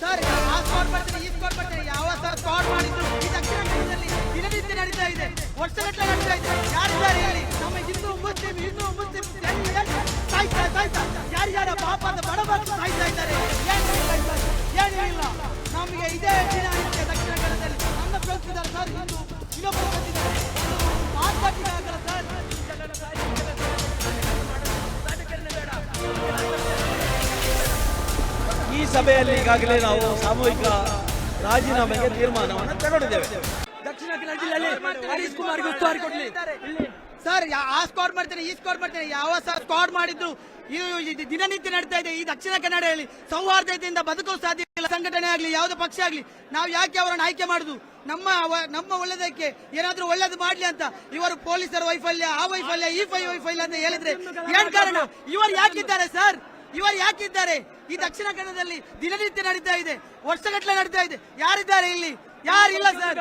Sir ಆ squad ಬರ್ತೀನಿ ಈ ಸ್ಕ್ವಾಡ್ ಬರ್ತೀನಿ ಯಾವ ಸರ್ ಸ್ಕ್ವಾಡ್ ಮಾಡಿದ್ರು ಈ ದಕ್ಷಿಣ ಕನ್ನಡದಲ್ಲಿ ದಿನನಿತ್ಯ ನಡೀತಾ ಇದೆ. ವರ್ಷಗಟ್ಟಲೆ ನಡೀತಾ ಇದೆ. ಯಾರಿದ್ದಾರೆ ಇಲ್ಲಿ? ನಮ್ಮ ಹಿಂದೂ ಮುಸ್ಲಿಂ ಹಿಂದೂ ಮುಸ್ಲಿಂ ಸಾಯ್ತಾ ಸಾಯ್ತಾ. ಯಾರ್ಯಾರ ಪಾಪದ ಬಡಬಗ್ಗರು ಸಾಯ್ತಾ ಇದ್ದಾರೆ. ಏನು ಇಲ್ಲ ಸರ್ ಏನೂ ಇಲ್ಲ ನಮಗೆ ಇದೇ ದಿನನಿತ್ಯ ಸಭೆಯಲ್ಲಿ ಈಗಾಗಲೇ ನಾವು ಸಾಮೂಹಿಕ ರಾಜೀನಾಮೆಗೆ ತೀರ್ಮಾನವನ್ನು ತಗೊಂಡಿದ್ದೇವೆ ದಕ್ಷಿಣ ಕನ್ನಡ ಜಿಲ್ಲೆಯಲ್ಲಿ ಹರೀಶ್ ಕುಮಾರ್ ಉಸ್ತುವಾರಿ ಕೊಡ್ಲಿ. ಸರ್ ಆ ಸ್ಕ್ವಾಡ್ ಮಾಡ್ತೇನೆ, ಈ ಸ್ಕ್ವಾಡ್ ಮಾಡ್ತೇನೆ. ಯಾವ ಸರ್ ಸ್ಕೋರ್ ಮಾಡಿದ್ರು ಇದು ದಿನನಿತ್ಯ ನಡೀತಾ ಇದೆ ಈ ದಕ್ಷಿಣ ಕನ್ನಡದಲ್ಲಿ. ಸೌಹಾರ್ದತೆಯಿಂದ ಬದುಕಲು ಸಾಧ್ಯ ಇಲ್ಲ. ಸಂಘಟನೆ ಆಗಲಿ, ಯಾವುದೇ ಪಕ್ಷ ಆಗಲಿ, ನಾವು ಯಾಕೆ ಅವರನ್ನು ಆಯ್ಕೆ ಮಾಡುದು? ನಮ್ಮ ನಮ್ಮ ಒಳ್ಳೆದಕ್ಕೆ ಏನಾದ್ರೂ ಒಳ್ಳೇದು ಮಾಡ್ಲಿ ಅಂತ ಇವರು ಪೊಲೀಸರ ವೈಫಲ್ಯ, ಆ ವೈಫಲ್ಯ, ಈ ಫೈ ವೈಫಲ್ಯ ಅಂತ ಹೇಳಿದ್ರೆ ಏನ್ ಕಾರಣ? ಇವರು ಯಾಕಿದ್ದಾರೆ ಸರ್ ಇವರು ಯಾಕಿದ್ದಾರೆ? ಈ ದಕ್ಷಿಣ ಕನ್ನಡದಲ್ಲಿ ದಿನನಿತ್ಯ ನಡೀತಾ ಇದೆ, ವರ್ಷಗಟ್ಟಲೆ ನಡೀತಾ ಇದೆ. ಯಾರಿದ್ದಾರೆ ಇಲ್ಲಿ? ಯಾರಿಲ್ಲ ಸರ್?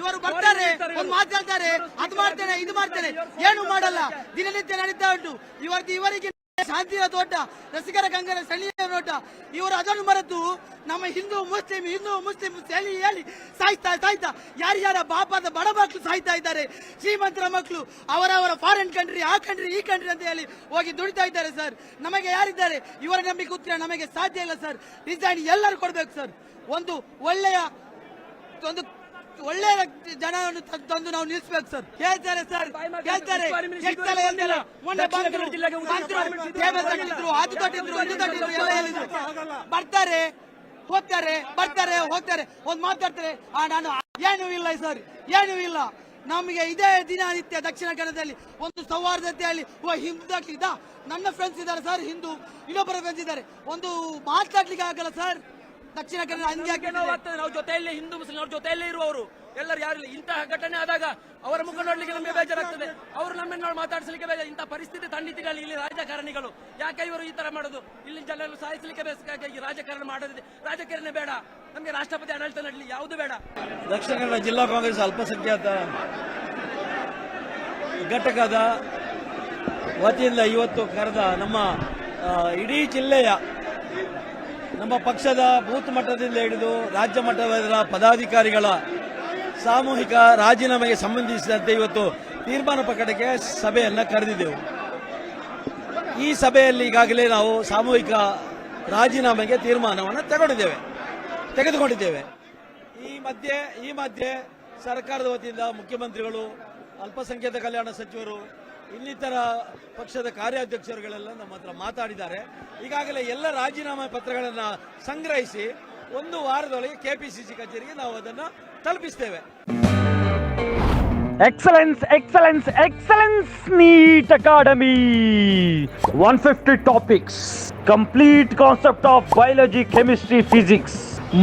ಇವರು ಬರ್ತಾರೆ, ಒಂದು ಮಾತಾಡ್ತಾರೆ ಅದು ಮಾಡ್ತೇನೆ, ಇದು ಮಾಡ್ತೇನೆ. ಏನು ಮಾಡಲ್ಲ. ದಿನನಿತ್ಯ ನಡೀತಾ ಉಂಟು. ಇವತ್ತು ಇವರಿಗೆ ಶಾಂತಿಯ ತೋಟ ರಸಿಕರ ಗಂಗರ ಸ್ಥಳೀಯ ನೋಟ ಇವರು ಅದನ್ನು ಮರೆತು ನಮ್ಮ ಹಿಂದೂ ಮುಸ್ಲಿಂ ಹಿಂದೂ ಮುಸ್ಲಿಂ ಹೇಳಿ ಹೇಳಿ ಸಾಯ್ತಾ ಸಾಯ್ತಾ ಯಾರ್ಯಾರ ಬಾಪದ ಬಡ ಮಕ್ಕಳು ಸಾಯ್ತಾ ಇದ್ದಾರೆ, ಶ್ರೀಮಂತರ ಮಕ್ಕಳು ಅವರವರ ಫಾರಿನ್ ಕಂಟ್ರಿ ಆ ಕಂಟ್ರಿ ಈ ಕಂಟ್ರಿ ಅಂತ ಹೇಳಿ ಹೋಗಿ ದುಡಿತಾ ಇದ್ದಾರೆ ಸರ್ ನಮಗೆ ಯಾರಿದ್ದಾರೆ? ಇವರ ನಂಬಿಕೆ ಕೂತ್ರೆ ನಮಗೆ ಸಾಧ್ಯ ಇಲ್ಲ ಸರ್ ರಿಸೈನ್ ಎಲ್ಲರೂ ಕೊಡಬೇಕು ಸರ್ ಒಂದು ಒಳ್ಳೆಯ, ಒಂದು ಒಳ್ಳೆಯ ಜನವನ್ನು ತಂದು ನಾವು ನಿಲ್ಲಿಸ್ಬೇಕು ಸರ್. ಹೇಳ್ತಾರೆ ಸರ್. ಅದು ತಟ್ಟಿದ್ರು ಇದು ತಟ್ಟಿದ್ರು ಎಲ್ಲ ಹೇಳಿದ್ರು. ಬರ್ತಾರೆ ಹೋಗ್ತಾರೆ ಬರ್ತಾರೆ ಹೋಗ್ತಾರೆ. ಒಂದು ಮಾತಾಡ್ತಾರೆ ಆ ನಾನು ಏನೂ ಇಲ್ಲ ಸರ್. ಏನೂ ಇಲ್ಲ. ನಮಗೆ ಇದೇ ದಿನನಿತ್ಯ ದಕ್ಷಿಣ ಕನ್ನಡದಲ್ಲಿ ಒಂದು ಸೌಹಾರ್ದತೆಯಲ್ಲಿ ಓ ನನ್ನ ಫ್ರೆಂಡ್ಸ್ ಇದ್ದಾರೆ ಸರ್ ಹಿಂದೂ. ಇನ್ನೊಬ್ಬರ ಫ್ರೆಂಡ್ಸ್ ಇದ್ದಾರೆ. ಒಂದು ಮಾತಾಡ್ಲಿಕ್ಕೆ ಆಗಲ್ಲ ಸರ್. ದಕ್ಷಿಣ ಕನ್ನಡ ಹಂಗೆ ನಾವು ಜೊತೆಯಲ್ಲೇ ಹಿಂದೂ ಮುಸ್ಲಿಂ ಅವ್ರ ಜೊತೆಯಲ್ಲೇ ಇರುವವರು. ಎಲ್ಲರೂ ಯಾರು ಇಲ್ಲ ಇಂತಹ ಘಟನೆ ಆದಾಗ ಅವರ ಮುಖ ನೋಡ್ಲಿಕ್ಕೆ ನಮಗೆ ಬೇಜಾರಾಗ್ತದೆ. ಅವರು ನಮ್ಮನ್ನು ನಾವು ಮಾತಾಡಿಸಲಿಕ್ಕೆ ಬೇಜಾರು ಇಂತಹ ಪರಿಸ್ಥಿತಿ ತಂಡಿತಿಗಳು ಇಲ್ಲಿ ರಾಜಕಾರಣಿಗಳು. ಯಾಕೆ ಇವರು ಈ ತರ ಮಾಡೋದು? ಇಲ್ಲಿ ಜನರು ಸಾಯಿಸಲಿಕ್ಕೆ ಬೇಕಾಗಿ ಈ ರಾಜಕಾರಣ ಮಾಡೋದಿದೆ. ರಾಜಕಾರಣ ಬೇಡ. ನಮಗೆ ರಾಷ್ಟ್ರಪತಿ ಆಡಳಿತ ನಡಲಿ ಯಾವುದು ಬೇಡ. ದಕ್ಷಿಣ ಕನ್ನಡ ಜಿಲ್ಲಾ ಕಾಂಗ್ರೆಸ್ ಅಲ್ಪಸಂಖ್ಯಾತ ಘಟಕದ ವತಿಯಿಂದ ಇವತ್ತು ಕರೆದ ನಮ್ಮ ಇಡೀ ಜಿಲ್ಲೆಯ ನಮ್ಮ ಪಕ್ಷದ ಬೂತ್ ಮಟ್ಟದಿಂದ ಹಿಡಿದು ರಾಜ್ಯ ಮಟ್ಟದ ಪದಾಧಿಕಾರಿಗಳ ಸಾಮೂಹಿಕ ರಾಜೀನಾಮೆಗೆ ಸಂಬಂಧಿಸಿದಂತೆ ಇವತ್ತು ತೀರ್ಮಾನ ಪ್ರಕಟಕ್ಕೆ ಸಭೆಯನ್ನು ಕರೆದಿದ್ದೆವು. ಈ ಸಭೆಯಲ್ಲಿ ಈಗಾಗಲೇ ನಾವು ಸಾಮೂಹಿಕ ರಾಜೀನಾಮೆಗೆ ತೀರ್ಮಾನವನ್ನು ತಗೊಂಡಿದ್ದೇವೆ ತೆಗೆದುಕೊಂಡಿದ್ದೇವೆ. ಈ ಮಧ್ಯೆ ಈ ಮಧ್ಯೆ ಸರ್ಕಾರದ ವತಿಯಿಂದ ಮುಖ್ಯಮಂತ್ರಿಗಳು, ಅಲ್ಪಸಂಖ್ಯಾತ ಕಲ್ಯಾಣ ಸಚಿವರು ಇನ್ನಿತರ ಪಕ್ಷದ ಕಾರ್ಯಾಧ್ಯಕ್ಷರುಗಳೆಲ್ಲ ನಮ್ಮ ಹತ್ರ ಮಾತಾಡಿದ್ದಾರೆ. ಈಗಾಗಲೇ ಎಲ್ಲ ರಾಜೀನಾಮೆ ಪತ್ರಗಳನ್ನು ಸಂಗ್ರಹಿಸಿ ಒಂದು ವಾರದೊಳಗೆ ಕೆ ಪಿ ಸಿ ಸಿ ಕಚೇರಿಗೆ ನಾವು ಅದನ್ನ ತಲುಪಿಸ್ತೇವೆ. Excellence excellence excellence NEET academy one fifty topics complete concept of biology chemistry physics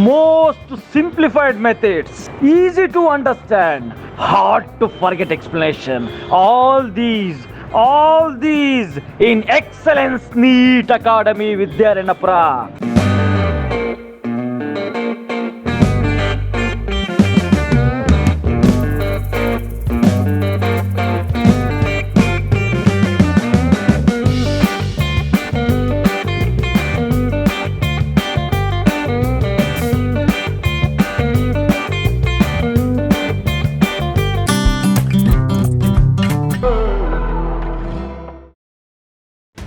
most simplified methods easy to understand hard to forget explanation. All these, all these in Excellence Neat Academy Vidyaranapura.